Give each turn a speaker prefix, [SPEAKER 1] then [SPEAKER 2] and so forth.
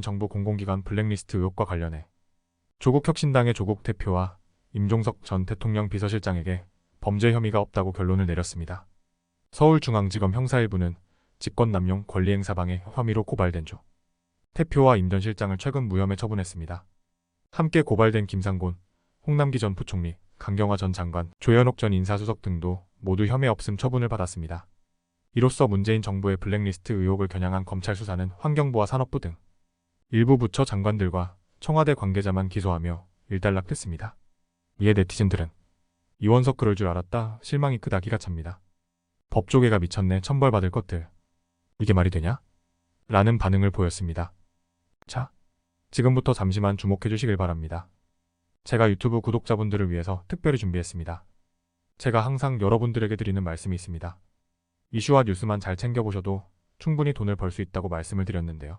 [SPEAKER 1] 정부 공공기관 블랙리스트 의혹과 관련해 조국 혁신당의 조국 대표와 임종석 전 대통령 비서실장에게 범죄 혐의가 없다고 결론을 내렸습니다. 서울중앙지검 형사 1부는 직권남용 권리행사방해 혐의로 고발된 조 대표와 임 전 실장을 최근 무혐의 처분했습니다. 함께 고발된 김상곤, 홍남기 전 부총리, 강경화 전 장관, 조현옥 전 인사수석 등도 모두 혐의 없음 처분을 받았습니다. 이로써 문재인 정부의 블랙리스트 의혹을 겨냥한 검찰 수사는 환경부와 산업부 등 일부 부처 장관들과 청와대 관계자만 기소하며 일단락됐습니다. 이에 네티즌들은 이원석 그럴 줄 알았다 실망이 크다 기가 찹니다. 법조계가 미쳤네 천벌받을 것들. 이게 말이 되냐? 라는 반응을 보였습니다. 자, 지금부터 잠시만 주목해 주시길 바랍니다. 제가 유튜브 구독자분들을 위해서 특별히 준비했습니다. 제가 항상 여러분들에게 드리는 말씀이 있습니다. 이슈와 뉴스만 잘 챙겨보셔도 충분히 돈을 벌 수 있다고 말씀을 드렸는데요.